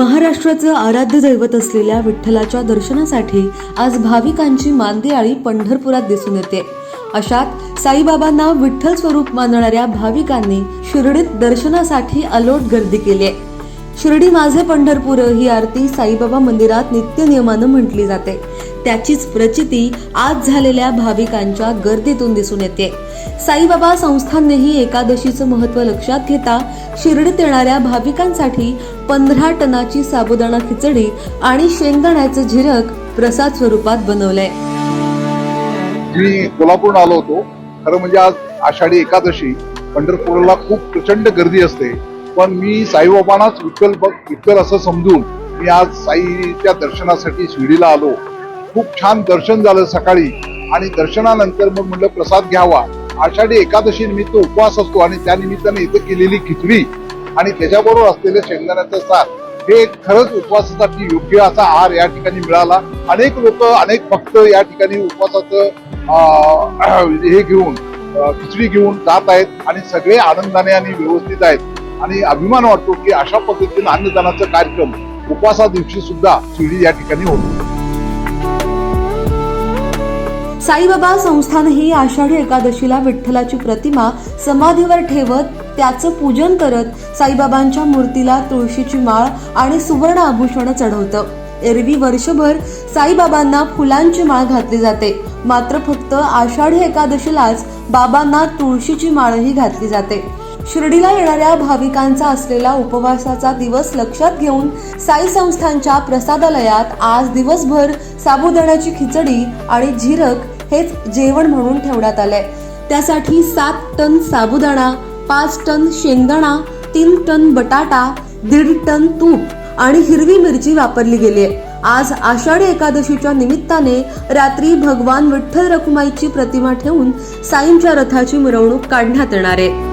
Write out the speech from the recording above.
महाराष्ट्राचं आराध्य दैवत असलेल्या विठ्ठलाच्या दर्शनासाठी आज भाविकांची मांदियाळी पंढरपुरात दिसून येते. अशात साईबाबांना विठ्ठल स्वरूप मानणाऱ्या भाविकांनी शिर्डीत दर्शनासाठी अलोट गर्दी केली आहे. शिर्डी माझे पंढरपूर ही आरती साईबाबा मंदिरात नित्य नियमानं म्हटली जाते. त्याचीच प्रचिती आज झालेल्या भाविकांच्या गर्दीतून दिसून येते. साईबाबा संस्थांनीही एकादशीचं महत्त्व लक्षात घेता शिर्डीत येणाऱ्या भाविकांसाठी पंधरा टनाची साबुदाणा खिचडी आणि शेंगदाण्याचं झिरक प्रसाद स्वरूपात बनवलंय. मी कोल्हापूर आलो होतो. खरं म्हणजे आज आषाढी एकादशी पंढरपूरला खूप प्रचंड गर्दी असते. पण मी साईबाबांनाच विठ्ठल विठ्ठल असं समजून मी आज साईच्या दर्शनासाठी शिर्डीला आलो. खूप छान दर्शन झालं सकाळी. आणि दर्शनानंतर मग म्हणलं प्रसाद घ्यावा. आषाढी एकादशी निमित्त उपवास असतो आणि त्या निमित्ताने इथे केलेली खिचडी आणि त्याच्याबरोबर असलेलं शेंगदाण्याचं साथ हे खरंच उपवासासाठी योग्य असा आहार या ठिकाणी मिळाला. अनेक लोक अनेक भक्त या ठिकाणी उपवासाचं हे घेऊन खिचडी घेऊन जात आहेत आणि सगळे आनंदाने आणि व्यवस्थित आहेत. आणि अभिमान वाटतो की अशा पद्धतीने अन्नदानाचा कार्यक्रम उपवासा दिवशी सुद्धा शिर्डी या ठिकाणी होतो. साईबाबा संस्थानही आषाढी एकादशीला विठ्ठलाची प्रतिमा समाधीवर ठेवत त्याचं पूजन करत साईबाबांच्या मूर्तीला तुळशीची माळ आणि सुवर्ण आभूषण चढवतं. एरवी वर्षभर साईबाबांना फुलांची माळ घातली जाते. मात्र फक्त आषाढी एकादशीलाच बाबांना तुळशीची माळही घातली जाते. शिर्डीला येणाऱ्या भाविकांचा असलेला उपवासाचा दिवस लक्षात घेऊन साई संस्थांच्या प्रसादालयात आज दिवसभर साबुदाण्याची खिचडी आणि झिरक हेच जेवण म्हणून ठेवण्यात आलंय त्यासाठी सात टन साबुदाणा पाच टन शेंगदाणा तीन टन बटाटा दीड टन तूप आणि हिरवी मिरची वापरली गेली. आहे आज आषाढी एकादशीच्या निमित्ताने रात्री भगवान विठ्ठल रखुमाईची प्रतिमा ठेवून साईंच्या रथाची मिरवणूक काढण्यात येणार आहे.